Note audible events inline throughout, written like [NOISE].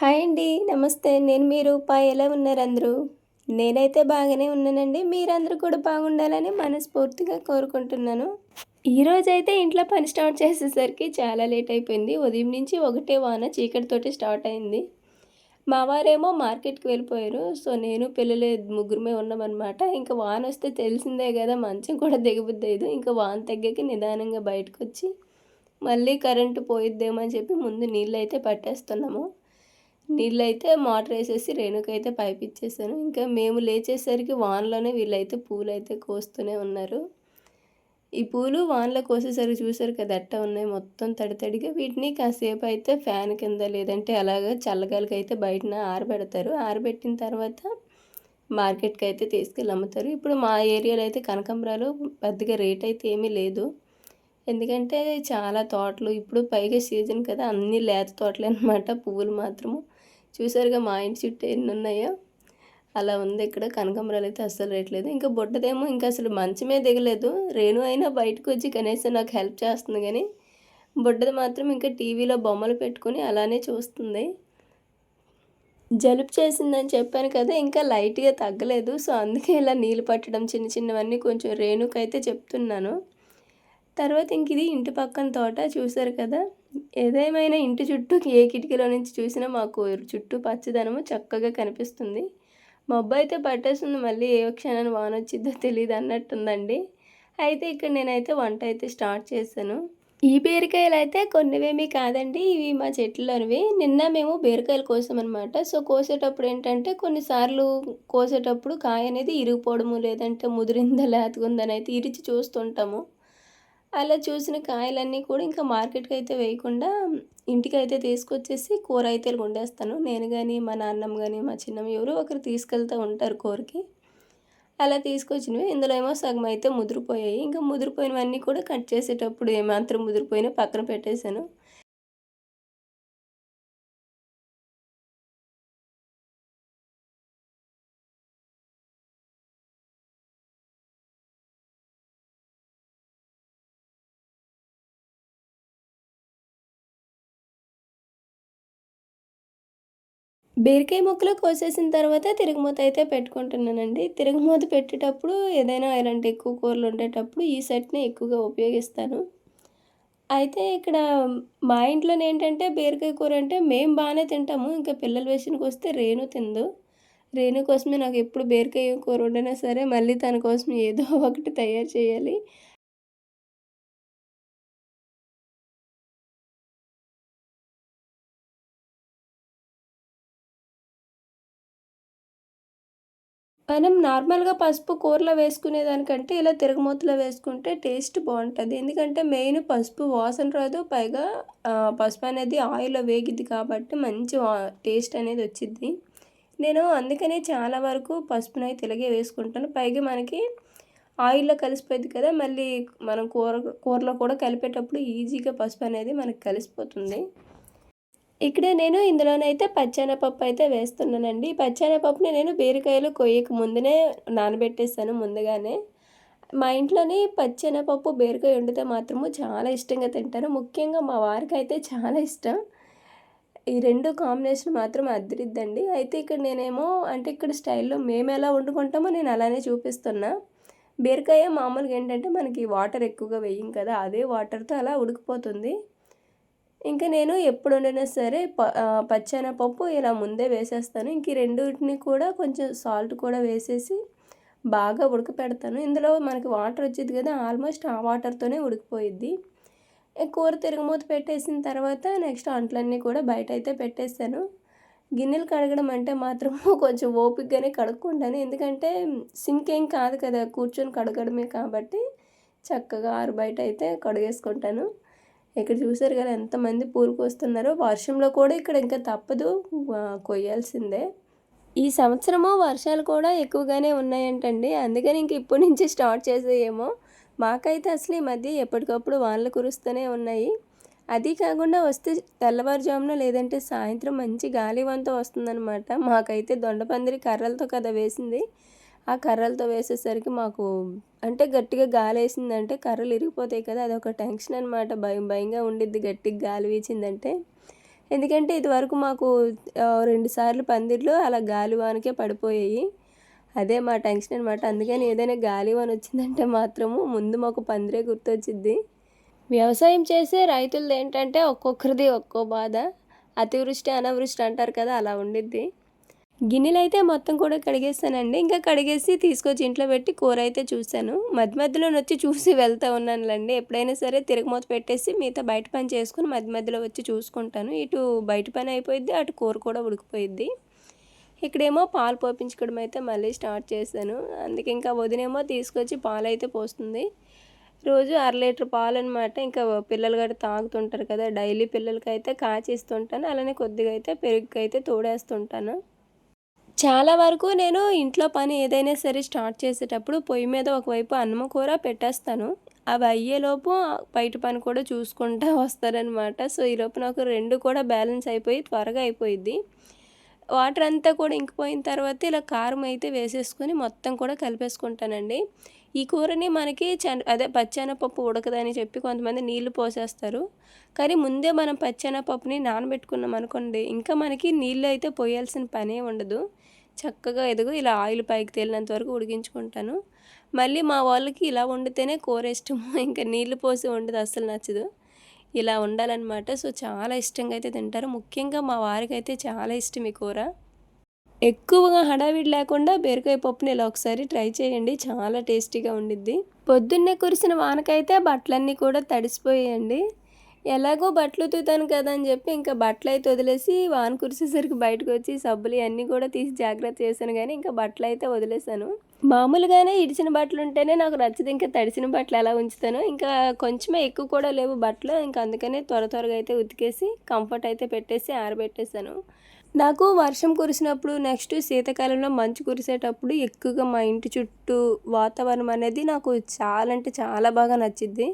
Hi అండి నమస్తే. నేను మీ రూపాయి ఎలా ఉన్నారు అందరూ? నేనైతే బాగానే ఉన్నానండి. మీరందరూ కూడా బాగుండాలని మనస్ఫూర్తిగా కోరుకుంటున్నాను. ఈరోజైతే ఇంట్లో పని స్టార్ట్ చేసేసరికి చాలా లేట్ అయిపోయింది. ఉదయం నుంచి ఒకటే వాన చీకటితోటి స్టార్ట్ అయింది. మా వారేమో మార్కెట్కి వెళ్ళిపోయారు. సో నేను పిల్లలు ముగ్గురమే ఉన్నామన్నమాట. ఇంకా వాన వస్తే తెలిసిందే కదా మంచం కూడా దిగబుద్దలేదు ఇంకా వాన తగ్గకి నిదానంగా బయటకు వచ్చి మళ్ళీ కరెంటు పోయిద్దేమో అని చెప్పి ముందు నీళ్ళు అయితే పట్టేస్తున్నాము. నీళ్ళైతే మోటార్ వేసేసి రేణుకైతే పైప్ ఇచ్చేసాను ఇంకా మేము లేచేసరికి వానలోనే వీళ్ళైతే పూలు అయితే కోస్తూనే ఉన్నారు. ఈ పూలు వానలో కోసేసరికి చూసారు కదా అట్ట ఉన్నాయి మొత్తం తడితడిగా. వీటిని కాసేపు అయితే ఫ్యాన్ కింద లేదంటే అలాగా చల్లగాలికి అయితే బయటన ఆరబెడతారు. ఆరబెట్టిన తర్వాత మార్కెట్కి అయితే తీసుకెళ్ళి అమ్ముతారు ఇప్పుడు మా ఏరియాలో అయితే కనకంబరాలు పెద్దగా రేట్ అయితే ఏమీ లేదు. ఎందుకంటే చాలా తోటలు ఇప్పుడు పైగా సీజన్ కదా అన్ని లేత తోటలు అనమాట పువ్వులు మాత్రము. చూసారుగా మా ఇంటి చుట్టూ ఎన్ని ఉన్నాయో? అలా ఉంది ఇక్కడ. కనకమరాలు అయితే అస్సలు రేట్లేదు ఇంకా బుట్టదేమో ఇంకా అసలు మంచమే దిగలేదు. రేణు అయినా బయటకు వచ్చి కనీసం నాకు హెల్ప్ చేస్తుంది కానీ బుడ్డది మాత్రం ఇంకా టీవీలో బొమ్మలు పెట్టుకొని అలానే చూస్తుంది. జలుబు చేసిందని చెప్పాను కదా ఇంకా లైట్గా తగ్గలేదు. సో అందుకే ఇలా నీళ్ళు పట్టడం చిన్న చిన్నవన్నీ కొంచెం రేణుకైతే చెప్తున్నాను. తర్వాత ఇంక ఇది ఇంటి పక్కన తోట చూసారు కదా? ఏదేమైనా ఇంటి చుట్టూ ఏ కిటికీలో నుంచి చూసినా మాకు చుట్టూ పచ్చదనము చక్కగా కనిపిస్తుంది. మబ్బు అయితే పట్టేస్తుంది మళ్ళీ ఏ క్షణాన్ని వాన వచ్చిందో తెలియదు అన్నట్టుందండి. అయితే ఇక్కడ నేనైతే వంట అయితే స్టార్ట్ చేశాను. ఈ బీరకాయలు అయితే కొన్నివేమీ కాదండి ఇవి మా చెట్లలోనివి. నిన్న మేము బీరకాయలు కోసామన్నమాట. సో కోసేటప్పుడు ఏంటంటే కొన్నిసార్లు కోసేటప్పుడు కాయ అనేది ఇరిగిపోవడము లేదంటే ముదిరిందా లేతగుందని అయితే ఇరిచి చూస్తుంటాము. అలా చూసిన కాయలన్నీ కూడా ఇంకా మార్కెట్కి అయితే వేయకుండా ఇంటికి అయితే తీసుకొచ్చేసి కూర అయితే వండేస్తాను. నేను కానీ మా నాన్నమ్మ కానీ మా చిన్నమ్మ ఎవరో ఒకరు తీసుకెళ్తూ ఉంటారు కూరకి. అలా తీసుకొచ్చినవి. ఇందులో ఏమో సగం అయితే ముదిరిపోయాయి. ఇంకా ముదిరిపోయినవన్నీ కూడా కట్ చేసేటప్పుడు ఏమాత్రం ముదిరిపోయినా పక్కన పెట్టేశాను. బీరకాయ ముక్కలు కోసేసిన తర్వాత తిరుగుమూత అయితే పెట్టుకుంటున్నానండి. తిరుగుమూత పెట్టేటప్పుడు ఏదైనా ఇలాంటి ఎక్కువ కూరలు ఉండేటప్పుడు ఈ సెట్ని ఎక్కువగా ఉపయోగిస్తాను. అయితే ఇక్కడ మా ఇంట్లో ఏంటంటే బీరకాయ కూర అంటే మేము బాగానే తింటాము. ఇంకా పిల్లల విషయానికి వస్తే రేణు తిందు. రేణు కోసమే నాకు ఎప్పుడు బీరకాయ కూర వండినా సరే మళ్ళీ తన కోసం ఏదో ఒకటి తయారు చేయాలి. మనం నార్మల్గా పసుపు కూరలో వేసుకునే దానికంటే ఇలా తిరగమూతలో వేసుకుంటే టేస్ట్ బాగుంటుంది. ఎందుకంటే మెయిన్ పసుపు వాసన రాదు పైగా పసుపు అనేది ఆయిల్లో వేగిద్ది కాబట్టి మంచి టేస్ట్ అనేది వచ్చింది నేను అందుకనే చాలా వరకు పసుపును అయితే ఇలాగే వేసుకుంటాను. పైగా మనకి ఆయిల్లో కలిసిపోయింది కదా మళ్ళీ మనం కూర కూరలో కూడా కలిపేటప్పుడు ఈజీగా పసుపు అనేది మనకి కలిసిపోతుంది. ఇక్కడ నేను ఇందులోనైతే పచ్చెనపప్పు అయితే వేస్తున్నానండి. పచ్చెనపప్పుని నేను బీరకాయలు కొయ్యక ముందునే నానబెట్టేస్తాను ముందుగానే. మా ఇంట్లోని పచ్చెనపప్పు బీరకాయ వండితే మాత్రము చాలా ఇష్టంగా తింటారు. ముఖ్యంగా మా వారికి అయితే చాలా ఇష్టం. ఈ రెండు కాంబినేషన్ మాత్రం అద్దరిద్దండి అయితే ఇక్కడ నేనేమో అంటే ఇక్కడ స్టైల్లో మేము ఎలా వండుకుంటామో నేను అలానే చూపిస్తున్నా. బీరకాయ మామూలుగా ఏంటంటే మనకి వాటర్ ఎక్కువగా వేయం కదా అదే వాటర్తో అలా ఉడికిపోతుంది. ఇంకా నేను ఎప్పుడు వండినా సరే ప పచ్చెనపప్పు ఇలా ముందే వేసేస్తాను. ఇంక రెండింటిని కూడా కొంచెం సాల్ట్ కూడా వేసేసి బాగా ఉడకపెడతాను. ఇందులో మనకి వాటర్ వచ్చేది కదా ఆల్మోస్ట్ ఆ వాటర్తోనే ఉడికిపోయిద్ది. కూర తిరగమూత పెట్టేసిన తర్వాత నెక్స్ట్ అంట్లన్నీ కూడా బయట అయితే పెట్టేస్తాను. గిన్నెలు కడగడం అంటే మాత్రం [LAUGHS] కొంచెం ఓపికగానే కడుక్కుంటాను. ఎందుకంటే సింక్ ఏం కాదు కదా కూర్చొని కడగడమే కాబట్టి చక్కగా ఆరు బయట అయితే కడిగేసుకుంటాను. ఇక్కడ చూసారు కదా ఎంతమంది పూరుకొస్తున్నారో వర్షంలో కూడా ఇక్కడ ఇంకా తప్పదు. కొయ్యాల్సిందే. ఈ సంవత్సరము వర్షాలు కూడా ఎక్కువగానే ఉన్నాయంటండి. అందుకని ఇంక ఇప్పటి నుంచి స్టార్ట్ చేసేయేమో మాకైతే అసలు ఈ మధ్య ఎప్పటికప్పుడు వానలు కురుస్తూనే ఉన్నాయి. అది కాకుండా వస్తే తెల్లవారుజామున లేదంటే సాయంత్రం మంచి గాలివంతం వస్తుందన్నమాట. మాకైతే దొండపందిరి కర్రలతో కదా వేసింది. ఆ కర్రలతో వేసేసరికి మాకు అంటే గట్టిగా గాలి వేసిందంటే కర్రలు ఇరిగిపోతాయి కదా అదొక టెన్షన్ అనమాట భయం భయంగా ఉండిద్ది గట్టిగా గాలి వీచిందంటే. ఎందుకంటే ఇదివరకు మాకు రెండు సార్లు పందిర్లు అలా గాలివానకే పడిపోయాయి. అదే మా టెన్షన్ అనమాట అందుకని ఏదైనా గాలివాన వచ్చిందంటే మాత్రము ముందు మాకు పందిరే గుర్తొచ్చింది వ్యవసాయం చేసే రైతులది ఏంటంటే ఒక్కొక్కరిది ఒక్కో బాధ. అతివృష్టి అనావృష్టి అంటారు కదా అలా ఉండిద్ది. గిన్నెలు అయితే మొత్తం కూడా కడిగేస్తానండి. ఇంకా కడిగేసి తీసుకొచ్చి ఇంట్లో పెట్టి కూర అయితే చూశాను. మధ్య మధ్యలో వచ్చి చూసి వెళ్తూ ఉన్నానులేండి. ఎప్పుడైనా సరే తిరగమూత పెట్టేసి మిగతా బయట పని చేసుకుని మధ్య మధ్యలో వచ్చి చూసుకుంటాను. ఇటు బయట పని అయిపోయింది అటు కూర కూడా ఉడికిపోయిద్ది. ఇక్కడేమో పాలు పోపించుకోవడం అయితే మళ్ళీ స్టార్ట్ చేశాను. అందుకే ఇంకా వదినేమో తీసుకొచ్చి పాలు అయితే పోస్తుంది. రోజు అర లీటర్ పాలు అనమాట ఇంకా పిల్లలు గట్రా తాగుతుంటారు కదా డైలీ పిల్లలకి అయితే కాచిస్తుంటాను. అలానే కొద్దిగా అయితే పెరుగుకైతే అయితే తోడేస్తుంటాను. చాలా వరకు నేను ఇంట్లో పని ఏదైనా సరే స్టార్ట్ చేసేటప్పుడు పొయ్యి మీద ఒకవైపు అన్నం కూర పెట్టేస్తాను. అవి అయ్యేలోపు బయట పని కూడా చూసుకుంటూ [LAUGHS] వస్తారనమాట. సో ఈలోపు నాకు రెండు కూడా బ్యాలెన్స్ అయిపోయి త్వరగా అయిపోయిద్ది. వాటర్ అంతా కూడా ఇంకిపోయిన తర్వాత ఇలా కారం అయితే వేసేసుకొని మొత్తం కూడా కలిపేసుకుంటానండి. ఈ కూరని మనకి చన్ అదే పచ్చెనపప్పు ఉడకదని చెప్పి కొంతమంది నీళ్ళు పోసేస్తారు. కానీ ముందే మనం పచ్చెనపప్పుని నానబెట్టుకున్నాం అనుకోండి ఇంకా మనకి నీళ్ళు అయితే పోయాల్సిన పనే ఉండదు. చక్కగా ఎదుగు ఇలా ఆయిల్ పైకి తేలినంత వరకు ఉడికించుకుంటాను. మళ్ళీ మా వాళ్ళకి ఇలా వండితేనే కూర ఇష్టము. [LAUGHS] ఇంకా నీళ్ళు పోసి వండితే అస్సలు నచ్చదు. ఇలా ఉండాలన్నమాట సో చాలా ఇష్టంగా అయితే తింటారు. ముఖ్యంగా మా వారికి అయితే చాలా ఇష్టం ఈ కూర. ఎక్కువగా హడావిడి లేకుండా బీరకాయ పప్పుని ఇలా ఒకసారి ట్రై చేయండి. చాలా టేస్టీగా ఉండిద్ది. పొద్దున్నే కురిసిన వానకైతే బట్టలన్నీ కూడా తడిసిపోయాయండి. ఎలాగో బట్టలు ఉతుకుతాను కదా అని చెప్పి ఇంకా బట్టలు అయితే వదిలేసి వాన కురిసేసరికి బయటకు వచ్చి సబ్బులు అన్నీ కూడా తీసి జాగ్రత్త చేశాను కానీ ఇంకా బట్టలు అయితే వదిలేశాను. మామూలుగానే ఇడిచిన బట్టలు ఉంటేనే నాకు నచ్చదు. ఇంకా తడిసిన బట్టలు ఎలా ఉంచుతాను ఇంకా కొంచెమే ఎక్కువ కూడా లేవు బట్టలు. ఇంకా అందుకనే త్వర త్వరగా అయితే ఉతికేసి కంఫర్ట్ అయితే పెట్టేసి ఆరబెట్టేశాను. నాకు వర్షం కురిసినప్పుడు నెక్స్ట్ శీతాకాలంలో మంచు కురిసేటప్పుడు ఎక్కువగా మా ఇంటి చుట్టూ వాతావరణం అనేది నాకు చాలా అంటే చాలా బాగా నచ్చిద్ది.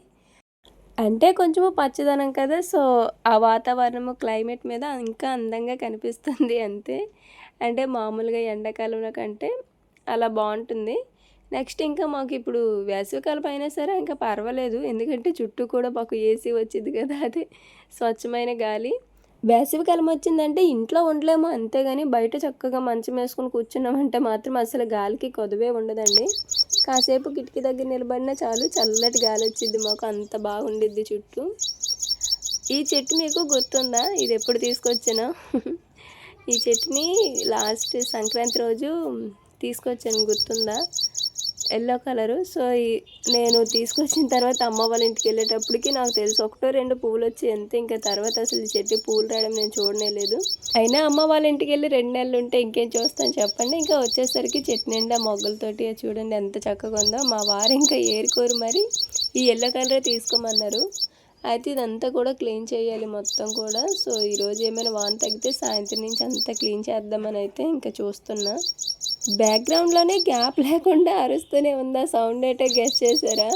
అంటే కొంచెము పచ్చదనం కదా సో ఆ వాతావరణము క్లైమేట్ మీద ఇంకా అందంగా కనిపిస్తుంది అంతే. అంటే మామూలుగా ఎండాకాలంలో కంటే అలా బాగుంటుంది. నెక్స్ట్ ఇంకా మాకు ఇప్పుడు వేసవికాలం అయినా సరే ఇంకా పర్వాలేదు. ఎందుకంటే చుట్టూ కూడా మాకు ఏసీ వచ్చింది కదా అది స్వచ్ఛమైన గాలి. వేసవికాలం వచ్చిందంటే ఇంట్లో ఉండలేము. అంతేగాని బయట చక్కగా మంచం వేసుకుని కూర్చున్నామంటే మాత్రం అసలు గాలికి కొదవే ఉండదండి. కాసేపు కిటికీ దగ్గర నిలబడినా చాలు చల్లటి గాలి వచ్చింది మాకు. అంత బాగుండిద్ది చుట్టూ. ఈ చెట్టు మీకు గుర్తుందా? ఇది ఎప్పుడు తీసుకొచ్చినా? ఈ చెట్టుని లాస్ట్ సంక్రాంతి రోజు తీసుకొచ్చాను. గుర్తుందా? Yellow colour. సో ఈ- నేను తీసుకొచ్చిన తర్వాత అమ్మ వాళ్ళ ఇంటికి వెళ్ళేటప్పటికి నాకు తెలుసు ఒకటో రెండు పువ్వులు వచ్చి ఎంత ఇంకా తర్వాత అసలు చెట్టు పువ్వులు రావడం నేను చూడనే లేదు. అయినా అమ్మ వాళ్ళ ఇంటికి వెళ్ళి రెండు నెలలు ఉంటే ఇంకేం చూస్తాను చెప్పండి. ఇంకా వచ్చేసరికి చెట్టు నిండా మొగ్గలతోటి చూడండి ఎంత చక్కగా ఉందో. మా వారు ఇంకా ఏరుకోరు మరి. ఈ ఎల్లో కలరే తీసుకోమన్నారు. అయితే ఇదంతా కూడా క్లీన్ చేయాలి మొత్తం కూడా. సో ఈరోజు ఏమైనా వాన తగ్గితే సాయంత్రం నుంచి అంతా క్లీన్ చేద్దామని అయితే ఇంకా చూస్తున్నా. బ్యాక్గ్రౌండ్లోనే గ్యాప్ లేకుండా అరుస్తూనే ఉందా? సౌండ్ అయితే గెస్ట్ చేశారా?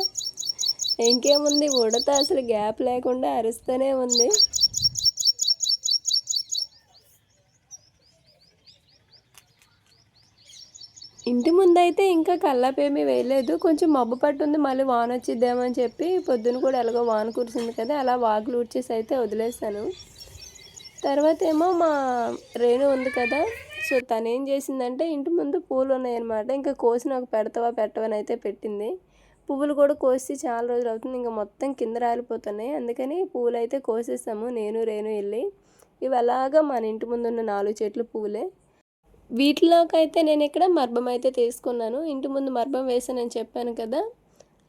ఇంకేముంది? ఉడత అసలు గ్యాప్ లేకుండా అరుస్తూనే ఉంది. ఇంటి ముందైతే ఇంకా కల్లాపేమీ వేయలేదు. కొంచెం మబ్బు పట్టుంది. మళ్ళీ వాన వచ్చిద్దామని అని చెప్పి పొద్దున కూడా ఎలాగో వాన కురిసింది కదా అలా వాగులు ఊడ్చేసి అయితే వదిలేసాను తర్వాత ఏమో మా రేణు ఉంది కదా సో తను ఏం చేసిందంటే ఇంటి ముందు పూలు ఉన్నాయన్నమాట. ఇంకా కోసి నాకు పెడతావా పెట్టవని అయితే పెట్టింది. పువ్వులు కూడా కోసి చాలా రోజులు అవుతుంది. ఇంకా మొత్తం కింద రాలిపోతున్నాయి. అందుకని పువ్వులు అయితే కోసేసాము. నేను రేణు వెళ్ళి ఇవి అలాగా మన ఇంటి ముందు ఉన్న నాలుగు చెట్లు పువ్వులే వీటిలోకైతే నేను ఇక్కడ మర్బం అయితే తీసుకున్నాను. ఇంటి ముందు మర్బం వేసానని చెప్పాను కదా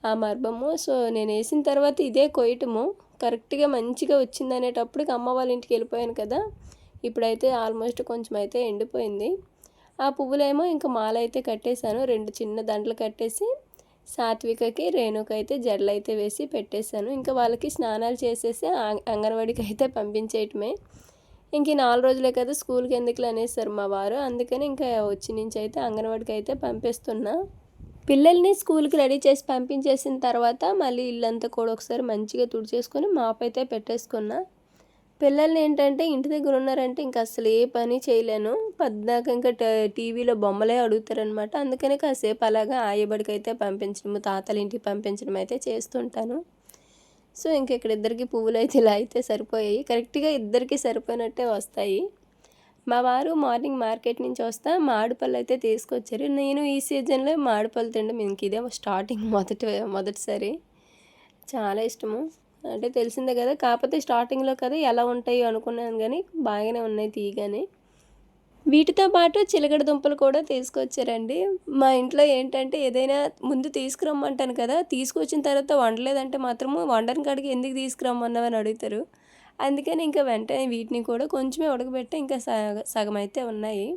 ఆ మర్బము సో నేను వేసిన తర్వాత ఇదే కొయ్యటము. కరెక్ట్గా మంచిగా వచ్చింది అనేటప్పటికి అమ్మ వాళ్ళ ఇంటికి వెళ్ళిపోయాను కదా. ఇప్పుడైతే ఆల్మోస్ట్ కొంచెం అయితే ఎండిపోయింది. ఆ పువ్వులేమో ఇంకా మాల అయితే కట్టేశాను. రెండు చిన్న దండలు కట్టేసి సాత్వికకి రేణుకి అయితే జడలు అయితే వేసి పెట్టేశాను. ఇంకా వాళ్ళకి స్నానాలు చేసేసి ఆ- అంగన్వాడికి అయితే పంపించేయటమే. ఇంక ఈ నాలుగు రోజులే కదా స్కూల్కి ఎందుకులు అనేసారు మా వారు. అందుకని ఇంకా వచ్చి నుంచి అయితే అంగన్వాడికి అయితే పంపిస్తున్నా. పిల్లల్ని స్కూల్కి రెడీ చేసి పంపించేసిన తర్వాత మళ్ళీ ఇల్లంతా కూడా ఒకసారి మంచిగా తుడిచేసుకొని మాపైతే పెట్టేసుకున్నా. పిల్లల్ని ఏంటంటే ఇంటి దగ్గర ఉన్నారంటే ఇంకా అసలు ఏ పని చేయలేను. పద్దాక ఇంకా ట- టీవీలో బొమ్మలే అడుగుతారనమాట అందుకని కాసేపు అలాగా ఆయబడికి అయితే పంపించడము తాతల ఇంటికి పంపించడం అయితే చేస్తుంటాను. సో ఇంక ఇక్కడ ఇద్దరికి పువ్వులు అయితే ఇలా అయితే సరిపోయాయి. కరెక్ట్గా ఇద్దరికి సరిపోయినట్టే వస్తాయి. మా వారు మార్నింగ్ మార్కెట్ నుంచి వస్తా మామిడిపళ్ళు అయితే తీసుకొచ్చారు. నేను ఈ సీజన్లో మామిడిపళ్ళు తినడం ఇంక ఇదే స్టార్టింగ్ మొదటి మొదటిసారి. చాలా ఇష్టము. అంటే తెలిసిందే కదా. కాకపోతే స్టార్టింగ్లో కదా ఎలా ఉంటాయో అనుకున్నాను కానీ బాగానే ఉన్నాయి తీయగానే. వీటితో పాటు చిలకడ దుంపలు కూడా తీసుకొచ్చారండి. మా ఇంట్లో ఏంటంటే ఏదైనా ముందు తీసుకురమ్మంటాను కదా. తీసుకొచ్చిన తర్వాత వండలేదంటే మాత్రము వండని కాడికి ఎందుకు తీసుకురమ్మన్నావని అడుగుతారు. అందుకని ఇంకా వెంటనే వీటిని కూడా కొంచెమే ఉడకబెట్టి ఇంకా సగ సగం అయితే ఉన్నాయి.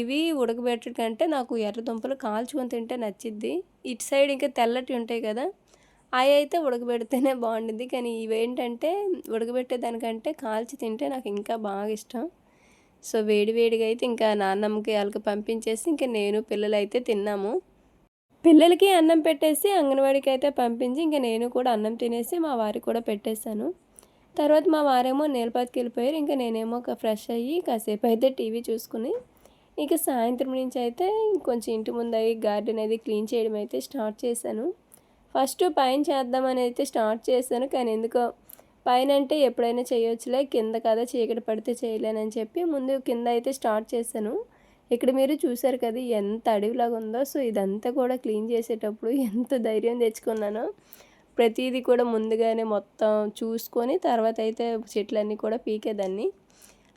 ఇవి ఉడకబెట్టడం కంటే నాకు ఎర్ర దుంపలు కాల్చుకొని తింటే నచ్చిద్ది. ఇటు సైడ్ ఇంకా తెల్లటి ఉంటాయి కదా. అవి అయితే ఉడకబెడితేనే బాగుంటుంది కానీ ఇవేంటంటే ఉడకబెట్టే దానికంటే కాల్చి తింటే నాకు ఇంకా బాగా ఇష్టం. సో వేడివేడిగా అయితే ఇంకా నాన్నమ్మకి వాళ్ళకి పంపించేసి ఇంకా నేను పిల్లలు అయితే తిన్నాము. పిల్లలకి అన్నం పెట్టేసి అంగన్వాడికి అయితే పంపించి ఇంకా నేను కూడా అన్నం తినేసి మా వారికి కూడా పెట్టేశాను. తర్వాత మా వారేమో నేలపాతికి వెళ్ళిపోయారు. ఇంకా నేనేమో ఒక ఫ్రెష్ అయ్యి కాసేపు అయితే టీవీ చూసుకుని ఇక సాయంత్రం నుంచి అయితే కొంచెం ఇంటి ముందు అయ్యి గార్డెన్ అది క్లీన్ చేయడం అయితే స్టార్ట్ చేశాను. ఫస్ట్ పైన చేద్దామని అయితే స్టార్ట్ చేశాను. కానీ ఎందుకో పైన అంటే ఎప్పుడైనా చేయొచ్చులే కింద కదా చీకటి పడితే చేయలేనని చెప్పి ముందు కింద అయితే స్టార్ట్ చేశాను. ఇక్కడ మీరు చూసారు కదా ఎంత అడవిలాగా ఉందో. సో ఇదంతా కూడా క్లీన్ చేసేటప్పుడు ఎంత ధైర్యం తెచ్చుకున్నానో. ప్రతిదీ కూడా ముందుగానే మొత్తం చూసుకొని తర్వాత అయితే చెట్లన్నీ కూడా పీకేదాన్ని.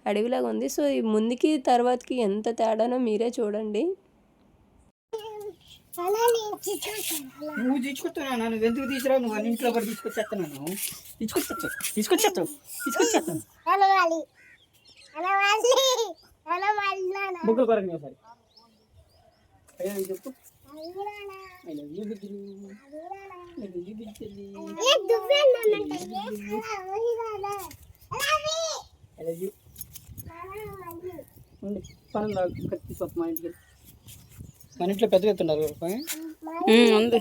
అడవిలాగా ఉంది. సో ఈ ముందుకి తర్వాతకి ఎంత తేడానో మీరే చూడండి అలా నేను చిట్టుకుంటాను అలా నువ్వు తీసుకొస్తున్నాను నువ్వు ఎందుకు తీసుకురావు? నువ్వు అన్ని ఇంట్లో పడి తీసుకొచ్చేస్తున్నాను తీసుకొచ్చేస్తావు. తీసుకొచ్చేస్తావు. తీసుకొచ్చేస్తాను. నాన్న. బుక్కులు కొరకు ఒకసారి. చెప్పు. పనులు కత్తి మా ఇంటికి. మన ఇంట్లో పెద్ద ఎత్తున్నారు ఉంది.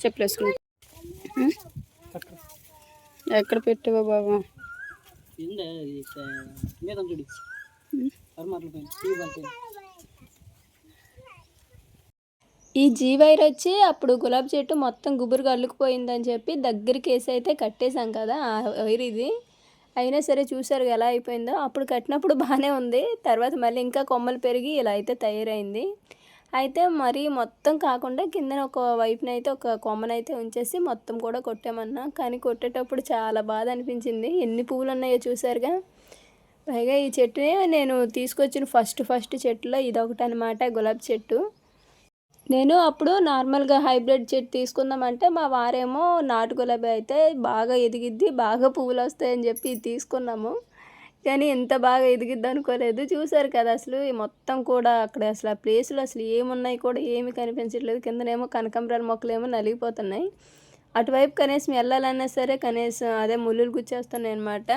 చెప్పులు ఎక్కడ? పెట్టావా బాబా? మీద చూడు పరమాటలు పైన టీవీ పైన ఈ జీ వైర్ వచ్చి అప్పుడు గులాబీ చెట్టు మొత్తం గుబురుగా అల్లుకుపోయిందని చెప్పి దగ్గరికి వేసి అయితే కట్టేశాం కదా ఆ వైర్ ఇది. అయినా సరే చూసారు ఎలా అయిపోయిందో. అప్పుడు కట్టినప్పుడు బాగానే ఉంది. తర్వాత మళ్ళీ ఇంకా కొమ్మలు పెరిగి ఇలా అయితే తయారైంది. అయితే మరి మొత్తం కాకుండా కింద ఒక వైపున అయితే ఒక కొమ్మనైతే ఉంచేసి మొత్తం కూడా కొట్టామన్నా. కానీ కొట్టేటప్పుడు చాలా బాధ అనిపించింది. ఎన్ని పువ్వులు ఉన్నాయో చూసారుగా పైగా ఈ చెట్టునే నేను తీసుకొచ్చిన ఫస్ట్ ఫస్ట్ చెట్టులో ఇదొకటి అనమాట గులాబీ చెట్టు. నేను అప్పుడు నార్మల్గా హైబ్రిడ్ చెట్టు తీసుకుందామంటే మా వారేమో నాటు గులాబీ అయితే బాగా ఎదిగిద్ది బాగా పువ్వులు వస్తాయని చెప్పి తీసుకున్నాము. కానీ ఎంత బాగా ఎదిగిద్ది అనుకోలేదు. చూసారు కదా అసలు ఈ మొత్తం కూడా అక్కడ అసలు ఆ ప్లేస్లో అసలు ఏమున్నాయి కూడా ఏమి కనిపించట్లేదు. కిందనేమో కనకంబరాల మొక్కలు ఏమో నలిగిపోతున్నాయి. అటువైపు కనీసం వెళ్ళాలన్నా సరే కనీసం అదే ముళ్ళులు గుచ్చేస్తున్నాయి అనమాట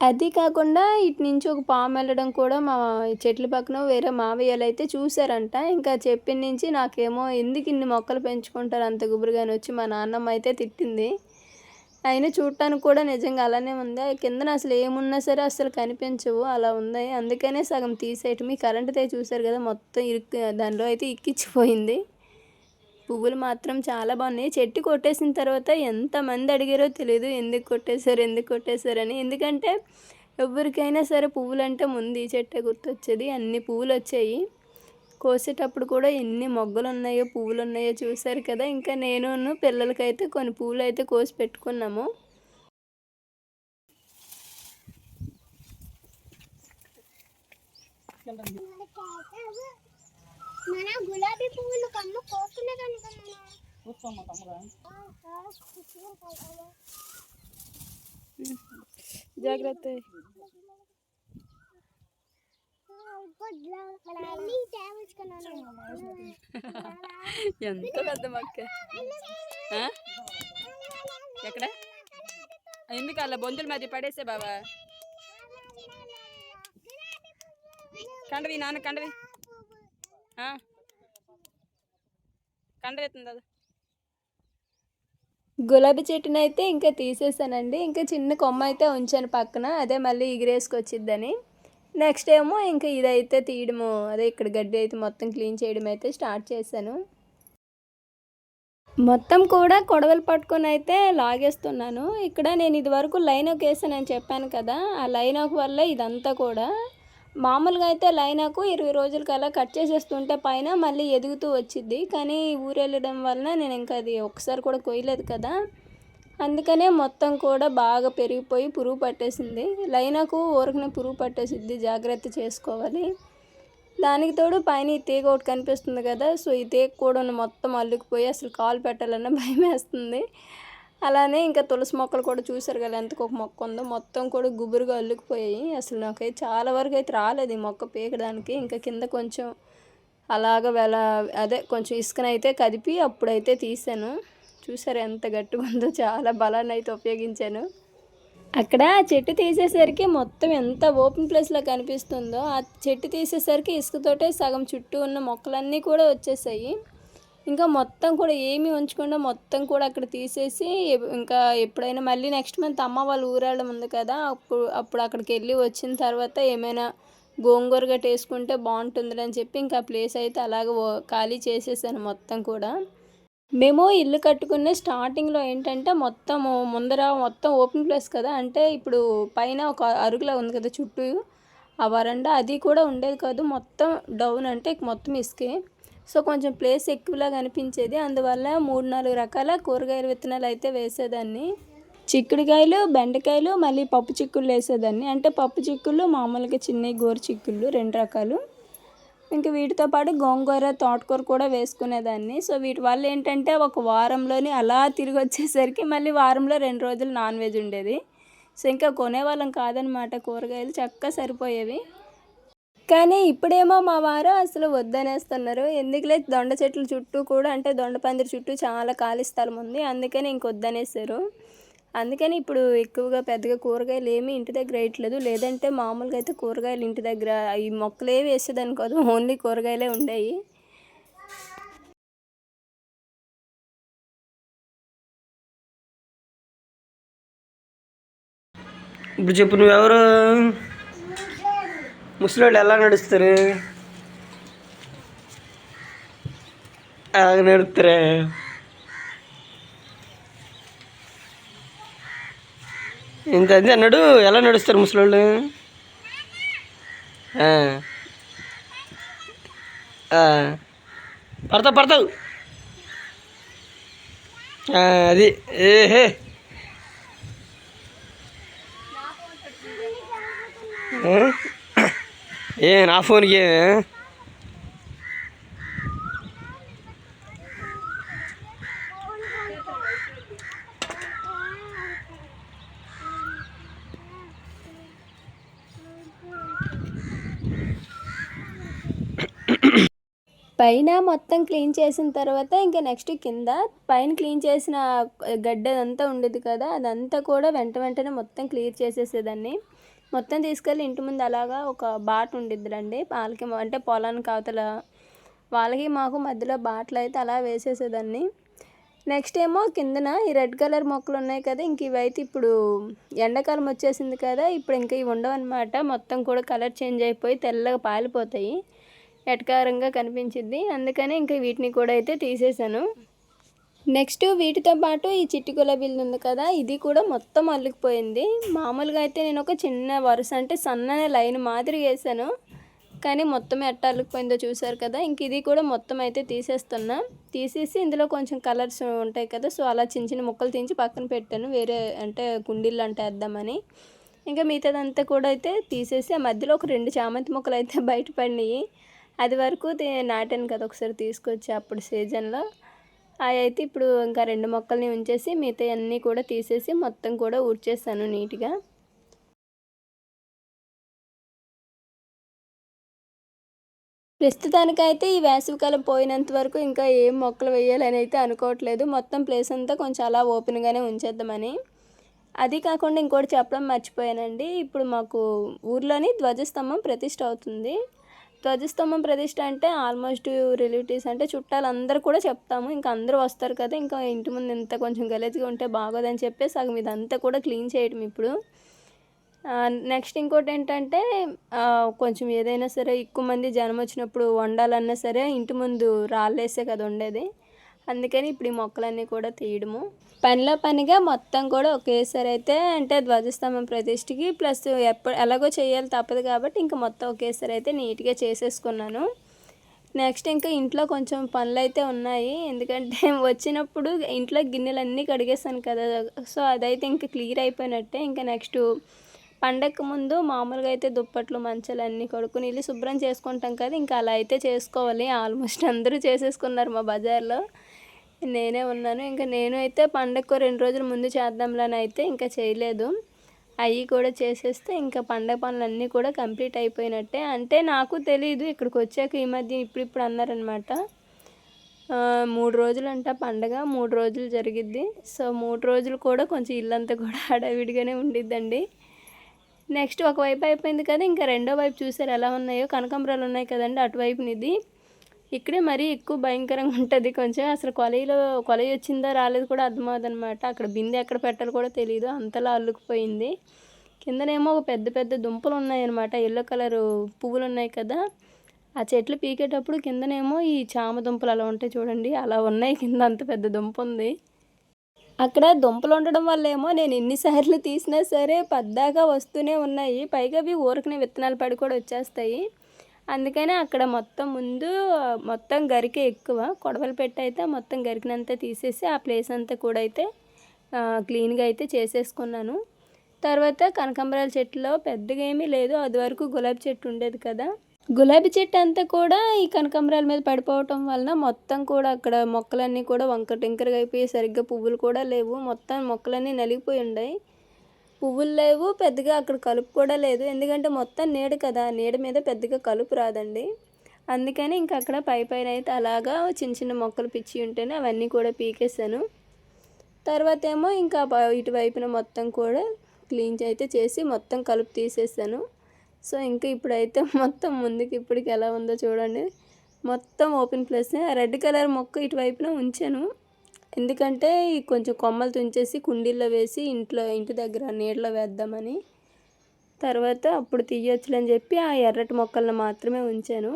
అది కాకుండా ఇటు నుంచి ఒక పాము వెళ్ళడం కూడా మా చెట్ల పక్కన వేరే మావయ్యలు అయితే చూసారంట ఇంకా చెప్పిన నుంచి నాకేమో ఎందుకు ఇన్ని మొక్కలు పెంచుకుంటారు అంత గుబురుగాని వచ్చి మా నాన్నమ్మ అయితే తిట్టింది. అయినా చూడటానికి కూడా నిజంగా అలానే ఉంది. ఆ కిందన అసలు ఏమున్నా సరే అసలు కనిపించవు. అలా ఉంది. అందుకనే సగం తీసేయటం. ఈ కరెంటుదే చూసారు కదా మొత్తం ఇరుక్కు దానిలో అయితే ఇక్కిచ్చిపోయింది. పువ్వులు మాత్రం చాలా బాగున్నాయి. చెట్టు కొట్టేసిన తర్వాత ఎంతమంది అడిగారో తెలియదు ఎందుకు కొట్టేశారు? ఎందుకు కొట్టేశారని ఎందుకంటే ఎవరికైనా సరే పువ్వులు అంటే ముందు ఈ చెట్టే గుర్తొచ్చేది. అన్ని పువ్వులు వచ్చాయి. కోసేటప్పుడు కూడా ఎన్ని మొగ్గలు ఉన్నాయో పువ్వులు ఉన్నాయో చూశారు కదా. ఇంకా నేను పిల్లలకైతే కొన్ని పువ్వులు అయితే కోసి పెట్టుకున్నాము. మన గులాబీ పువ్వులు కమ్మ కోసుకునేది అనుకున్నాను చూస్తామా తమ్ముడా. జాగ్రత్త. ఎంత పెద్ద మొక్క? ఎక్కడ? ఎందుకు అలా బొందుల మధ్య పడేసే బావా? కండవి నాన్న కండవి. అది? గులాబీ చెట్టును అయితే ఇంకా తీసేసానండి. ఇంకా చిన్న కొమ్మ అయితే ఉంచాను పక్కన. అదే మళ్ళీ ఎగిరేసుకొచ్చిద్దని. నెక్స్ట్ ఏమో ఇంకా ఇదైతే తీయడము. అదే ఇక్కడ గడ్డి అయితే మొత్తం క్లీన్ చేయడం అయితే స్టార్ట్ చేశాను. మొత్తం కూడా కొడవలు పట్టుకొని అయితే లాగేస్తున్నాను. ఇక్కడ నేను ఇదివరకు లైన్ ఒక వేసానని చెప్పాను కదా. ఆ లైన్ ఒక వల్ల ఇదంతా కూడా మామూలుగా అయితే లైనాకు ఇరవై రోజులకల్లా కట్ చేసేస్తుంటే పైన మళ్ళీ ఎదుగుతూ వచ్చింది కానీ ఊరెళ్ళడం వలన నేను ఇంకా అది ఒకసారి కూడా కొయ్యలేదు కదా. అందుకనే మొత్తం కూడా బాగా పెరిగిపోయి పురుగు పట్టేసింది. లైనాకు ఊరకనే పురుగు పట్టేసిద్ది. జాగ్రత్త చేసుకోవాలి. దానికి తోడు పైన ఈ తీగ ఒకటి కనిపిస్తుంది కదా. సో ఈ తీగ కూడా మొత్తం అల్లుకుపోయి అసలు కాలు పెట్టాలన్న భయం వేస్తుంది అలానే ఇంకా తులసి మొక్కలు కూడా చూసారు కదా ఎంతకు ఒక మొక్క ఉందో. మొత్తం కూడా గుబురుగా అల్లుకుపోయాయి. అసలు నాకైతే చాలా వరకు అయితే రాలేదు ఈ మొక్క పీకడానికి. ఇంకా కింద కొంచెం అలాగ వెల అదే కొంచెం ఇసుకనైతే కదిపి అప్పుడైతే తీసాను. చూసారు ఎంత గట్టిగా ఉందో చాలా బలాన్ని అయితే ఉపయోగించాను. అక్కడ ఆ చెట్టు తీసేసరికి మొత్తం ఎంత ఓపెన్ ప్లేస్లో కనిపిస్తుందో ఆ చెట్టు తీసేసరికి ఇసుకతోటే సగం చుట్టూ ఉన్న మొక్కలన్నీ కూడా వచ్చేసాయి. ఇంకా మొత్తం కూడా ఏమీ ఉంచకుండా మొత్తం కూడా అక్కడ తీసేసి ఇంకా ఎప్పుడైనా మళ్ళీ నెక్స్ట్ మంత్ అమ్మ వాళ్ళు ఊరాడడం ఉంది కదా అప్పుడు అప్పుడు అక్కడికి వెళ్ళి వచ్చిన తర్వాత ఏమైనా గోంగూర గట్ట వేసుకుంటే బాగుంటుంది అని చెప్పి ఇంకా ప్లేస్ అయితే అలాగ ఓ- ఖాళీ చేసేసాను మొత్తం కూడా. మేము ఇల్లు కట్టుకునే స్టార్టింగ్లో ఏంటంటే మొత్తం ముందర మొత్తం ఓపెన్ ప్లేస్ కదా అంటే ఇప్పుడు పైన ఒక అరుగులా ఉంది కదా చుట్టూ ఆ వరండా అది కూడా ఉండేది కాదు మొత్తం డౌన్ అంటే మొత్తం ఇసుకే. సో కొంచెం ప్లేస్ ఎక్కువలాగా అనిపించేది అందువల్ల మూడు నాలుగు రకాల కూరగాయల విత్తనాలు అయితే వేసేదాన్ని. చిక్కుడుకాయలు బెండకాయలు మళ్ళీ పప్పు చిక్కుళ్ళు వేసేదాన్ని. అంటే పప్పు చిక్కుళ్ళు మామూలుగా చిన్న గోరు చిక్కుళ్ళు రెండు రకాలు. ఇంకా వీటితో పాటు గోంగూర తోటకూర కూడా వేసుకునేదాన్ని. సో వీటి వల్ల ఏంటంటే ఒక వారంలోని అలా తిరిగి వచ్చేసరికి మళ్ళీ వారంలో రెండు రోజులు నాన్ వెజ్ ఉండేది. సో ఇంకా కొనేవాళ్ళం కాదనమాట. కూరగాయలు చక్కగా సరిపోయేవి. కానీ ఇప్పుడేమో మా వారు అసలు వద్దనేస్తున్నారు. ఎందుకులే దొండ చెట్ల చుట్టూ కూడా అంటే దొండ పందిరి చుట్టూ చాలా ఖాళీ స్థలం ఉంది. అందుకని ఇంక వద్దనేసారు. అందుకని ఇప్పుడు ఎక్కువగా పెద్దగా కూరగాయలు ఏమీ ఇంటి దగ్గర వేయట్లేదు. లేదంటే మామూలుగా అయితే కూరగాయలు ఇంటి దగ్గర ఈ మొక్కలే వేసేదాన్ని కాదు ఓన్లీ కూరగాయలే ఉండేవి ఇప్పుడు చెప్పు నువ్వెవరు? ముసలివాళ్ళు ఎలా నడుస్తారు అలాగ నడుపుతారా ఇంత అదే అన్నాడు ఎలా నడుస్తారు ముసలోళ్ళు ఆ. ఆ. పడతావు పడతావు ఆ, అది ఏహే ఆ? ఏ నా ఫోన్కి పైన మొత్తం క్లీన్ చేసిన తర్వాత ఇంకా నెక్స్ట్ కింద పైన క్లీన్ చేసిన గడ్డ అంతా ఉండేది కదా అదంతా కూడా వెంట వెంటనే మొత్తం క్లియర్ చేసేసేదాన్ని. మొత్తం తీసుకెళ్ళి ఇంటి ముందు అలాగా ఒక బాట ఉండిద్దిరండి వాళ్ళకి అంటే పొలానికి అవతల వాళ్ళకి మాకు మధ్యలో బాటలు అయితే అలా వేసేసేదాన్ని. నెక్స్ట్ ఏమో కిందన ఈ రెడ్ కలర్ మొక్కలు ఉన్నాయి కదా ఇంక ఇవైతే ఇప్పుడు ఎండాకాలం వచ్చేసింది కదా ఇప్పుడు ఇంకా ఇవి ఉండవు అనమాట మొత్తం కూడా కలర్ చేంజ్ అయిపోయి తెల్లగా పాలిపోతాయి. ఎటకారంగా కనిపించింది అందుకని ఇంకా వీటిని కూడా అయితే తీసేశాను నెక్స్ట్ వీటితో పాటు ఈ చిట్టి గులాబీలు ఉంది కదా ఇది కూడా మొత్తం అల్లుకుపోయింది. మామూలుగా అయితే నేను ఒక చిన్న వరుస అంటే సన్నని లైన్ మాదిరి వేసాను. కానీ మొత్తం ఎట్ట అల్లుకుపోయిందో చూసారు కదా ఇంక ఇది కూడా మొత్తం అయితే తీసేస్తున్నా. తీసేసి ఇందులో కొంచెం కలర్స్ ఉంటాయి కదా సో అలా చిన్న చిన్న ముక్కలు తీసి పక్కన పెట్టాను. వేరే అంటే కుండీలు అంటే వేద్దామని. ఇంకా మిగతాదంతా కూడా అయితే తీసేసి ఆ మధ్యలో ఒక రెండు చామంతి మొక్కలు అయితే బయటపడినాయి అది వరకు నాటాను కదా ఒకసారి తీసుకొచ్చి అప్పుడు సీజన్లో. అవి అయితే ఇప్పుడు ఇంకా రెండు మొక్కల్ని ఉంచేసి మిగతా అన్నీ కూడా తీసేసి మొత్తం కూడా ఊడ్చేస్తాను నీట్గా. ప్రస్తుతానికైతే ఈ వేసవికాలం పోయినంత వరకు ఇంకా ఏం మొక్కలు వేయాలని అయితే అనుకోవట్లేదు. మొత్తం ప్లేస్ అంతా కొంచెం అలా ఓపెన్గానే ఉంచేద్దామని. అది కాకుండా ఇంకోటి చెప్పడం మర్చిపోయానండి. ఇప్పుడు మాకు ఊర్లోని ధ్వజస్తంభం ప్రతిష్ట అవుతుంది. ధ్వజస్తంభం ప్రతిష్ట అంటే ఆల్మోస్ట్ రిలేటివ్స్ అంటే చుట్టాలు అందరు కూడా చెప్తాము. ఇంకా అందరూ వస్తారు కదా ఇంకా ఇంటి ముందు ఇంత కొంచెం గలీజ్గా ఉంటే బాగోదని చెప్పేసి సగం ఇదంతా కూడా క్లీన్ చేయటం ఇప్పుడు. నెక్స్ట్ ఇంకోటి ఏంటంటే కొంచెం ఏదైనా సరే ఎక్కువ మంది జనం వచ్చినప్పుడు వండాలన్నా సరే ఇంటి ముందు రాళ్ళేసే కదా ఉండేది. అందుకని ఇప్పుడు ఈ మొక్కలన్నీ కూడా తీయడము. పనిలో పనిగా మొత్తం కూడా ఒకేసారి అయితే అంటే ధ్వజస్తంభం ప్రతిష్ఠకి ప్లస్ ఎప్పుడు ఎలాగో చేయాలి తప్పదు కాబట్టి ఇంకా మొత్తం ఒకేసారి అయితే నీట్గా చేసేసుకున్నాను. నెక్స్ట్ ఇంకా ఇంట్లో కొంచెం పనులు అయితే ఉన్నాయి. ఎందుకంటే [LAUGHS] వచ్చినప్పుడు ఇంట్లో గిన్నెలు అన్నీ కడిగేసాను కదా. సో అదైతే ఇంకా క్లియర్ అయిపోయినట్టే. ఇంకా నెక్స్ట్ పండగకు ముందు మామూలుగా అయితే దుప్పట్లు మంచాలు అన్నీ వెళ్ళి ఇల్లు శుభ్రం చేసుకుంటాం కదా. ఇంకా అలా అయితే చేసుకోవాలి. ఆల్మోస్ట్ అందరూ చేసేసుకున్నారు మా బజార్లో. నేనే ఉన్నాను. ఇంకా నేను అయితే పండగకు రెండు రోజుల ముందు చేద్దాంలని అయితే ఇంకా చేయలేదు. అవి కూడా చేసేస్తే ఇంకా పండగ పనులన్నీ కూడా కంప్లీట్ అయిపోయినట్టే. అంటే నాకు తెలియదు ఇక్కడికి వచ్చాక ఈ మధ్య ఇప్పుడు ఇప్పుడు అన్నారనమాట మూడు రోజులు అంట పండగ మూడు రోజులు జరిగిద్ది. సో మూడు రోజులు కూడా కొంచెం ఇల్లంతా కూడా [LAUGHS] హడావిడిగానే ఉండిద్దండి. నెక్స్ట్ ఒకవైపు అయిపోయింది కదా ఇంకా రెండో వైపు చూసారు ఎలా ఉన్నాయో. కనకంబరాలు ఉన్నాయి కదండి అటువైపునిది. ఇక్కడే మరీ ఎక్కువ భయంకరంగా ఉంటుంది కొంచెం. అసలు కొలయిలో కొలయి వచ్చిందా రాలేదు కూడా అర్థమవుతుందన్నమాట అక్కడ బిందె ఎక్కడ పెట్టాలో కూడా తెలియదు అంతలా అల్లుకుపోయింది. కిందనేమో ఒక పెద్ద పెద్ద దుంపలు ఉన్నాయన్నమాట ఎల్లో కలర్ పువ్వులు ఉన్నాయి కదా. ఆ చెట్లు పీకేటప్పుడు కిందనేమో ఈ చామ దుంపలు అలా ఉంటాయి చూడండి. అలా ఉన్నాయి. కింద అంత పెద్ద దుంప ఉంది. అక్కడ దుంపలు ఉండడం వల్ల ఏమో నేను ఎన్నిసార్లు తీసినా సరే పద్దాగా వస్తూనే ఉన్నాయి. పైగా అవి ఊరకనే విత్తనాలు పడి కూడా వచ్చేస్తాయి. అందుకనే అక్కడ మొత్తం ముందు మొత్తం గరికే ఎక్కువ. కొడవలు పెట్టి అయితే మొత్తం గరికినంతా తీసేసి ఆ ప్లేస్ అంతా కూడా అయితే క్లీన్గా అయితే చేసేసుకున్నాను. తర్వాత కనకాంబరాల చెట్టులో పెద్దగా ఏమీ లేదు. అది వరకు గులాబీ చెట్టు ఉండేది కదా. గులాబీ చెట్టు అంతా కూడా ఈ కనకాంబరాల మీద పడిపోవటం వలన మొత్తం కూడా అక్కడ మొక్కలన్నీ కూడా వంకటింకరగా అయిపోయి సరిగ్గా పువ్వులు కూడా లేవు. మొత్తం మొక్కలన్నీ నలిగిపోయి ఉన్నాయి పువ్వులు లేవు పెద్దగా అక్కడ కలుపు కూడా లేదు. ఎందుకంటే మొత్తం నీడ కదా నీడ మీద పెద్దగా కలుపు రాదండి. అందుకని ఇంక అక్కడ పై పైన అయితే అలాగా చిన్న చిన్న మొక్కలు పిచ్చి ఉంటేనే అవన్నీ కూడా పీకేసాను తర్వాత ఏమో ఇంకా ఇటువైపున మొత్తం కూడా క్లీన్ అయితే చేసి మొత్తం కలుపు తీసేసాను సో ఇంకా ఇప్పుడైతే [LAUGHS] మొత్తం ముందుకి ఇప్పటికి ఎలా ఉందో చూడండి. మొత్తం ఓపెన్ ప్లేస్ రెడ్ కలర్ మొక్క ఇటువైపున ఉంచాను. ఎందుకంటే కొంచెం కొమ్మలు తుంచేసి కుండీల్లో వేసి ఇంట్లో ఇంటి దగ్గర నీడలో వేద్దామని. తర్వాత అప్పుడు తీయొచ్చులని చెప్పి ఆ ఎర్రటి మొక్కలను మాత్రమే ఉంచాను.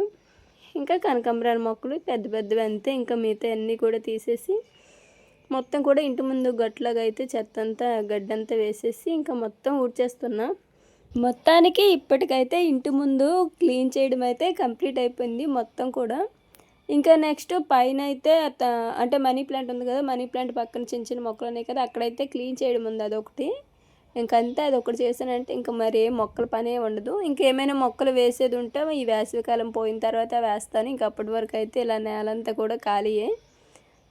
ఇంకా కనకాంబరాల మొక్కలు పెద్ద పెద్దవి అంతే. ఇంకా మిగతా అన్నీ కూడా తీసేసి మొత్తం కూడా ఇంటి ముందు గట్లాగా అయితే చెత్త అంతా గడ్డంతా వేసేసి ఇంకా మొత్తం ఊడ్చేస్తున్నా. మొత్తానికి ఇప్పటికైతే ఇంటి ముందు క్లీన్ చేయడం అయితే కంప్లీట్ అయిపోయింది మొత్తం కూడా. ఇంకా నెక్స్ట్ పైన అయితే అంటే మనీ ప్లాంట్ ఉంది కదా మనీ ప్లాంట్ పక్కన చిన్న చిన్న మొక్కలు ఉన్నాయి కదా అక్కడైతే క్లీన్ చేయడం ఉంది అదొకటి. ఇంకంతే అది ఒకటి చేశానంటే ఇంకా మరి ఏ మొక్కల పనే ఉండదు. ఇంకేమైనా మొక్కలు వేసేది ఉంటే ఈ వేసవికాలం పోయిన తర్వాత వేస్తాను. ఇంకా అప్పటి వరకు అయితే ఇలా నేలంతా కూడా ఖాళీయే.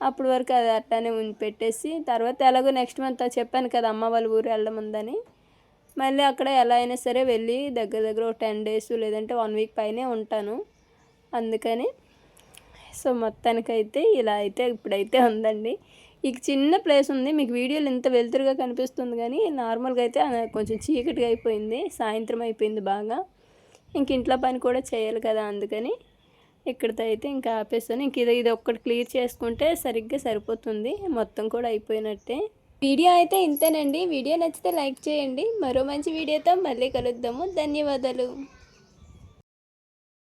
అప్పటి వరకు అది అట్లానే పెట్టేసి తర్వాత ఎలాగో నెక్స్ట్ మంత్ చెప్పాను కదా అమ్మ వాళ్ళ ఊరు వెళ్ళడం ఉందని. మళ్ళీ అక్కడ ఎలా అయినా సరే వెళ్ళి దగ్గర దగ్గర ఒక టెన్ డేస్ లేదంటే వన్ వీక్ పైనే ఉంటాను. అందుకని సో మొత్తానికైతే ఇలా అయితే ఇప్పుడైతే ఉందండి. ఇక చిన్న ప్లేస్ ఉంది. మీకు వీడియోలు ఇంత వెలుతురుగా కనిపిస్తుంది కానీ నార్మల్గా అయితే కొంచెం చీకటిగా అయిపోయింది. సాయంత్రం అయిపోయింది బాగా. ఇంక ఇంట్లో పని కూడా చేయాలి కదా అందుకని ఇక్కడితో అయితే ఇంకా ఆపేస్తాను ఇంక ఇది ఇది ఒక్కటి క్లియర్ చేసుకుంటే సరిగ్గా సరిపోతుంది. మొత్తం కూడా అయిపోయినట్టే. వీడియో అయితే ఇంతేనండి. వీడియో నచ్చితే లైక్ చేయండి. మరో మంచి వీడియోతో మళ్ళీ కలుద్దాము. ధన్యవాదాలు.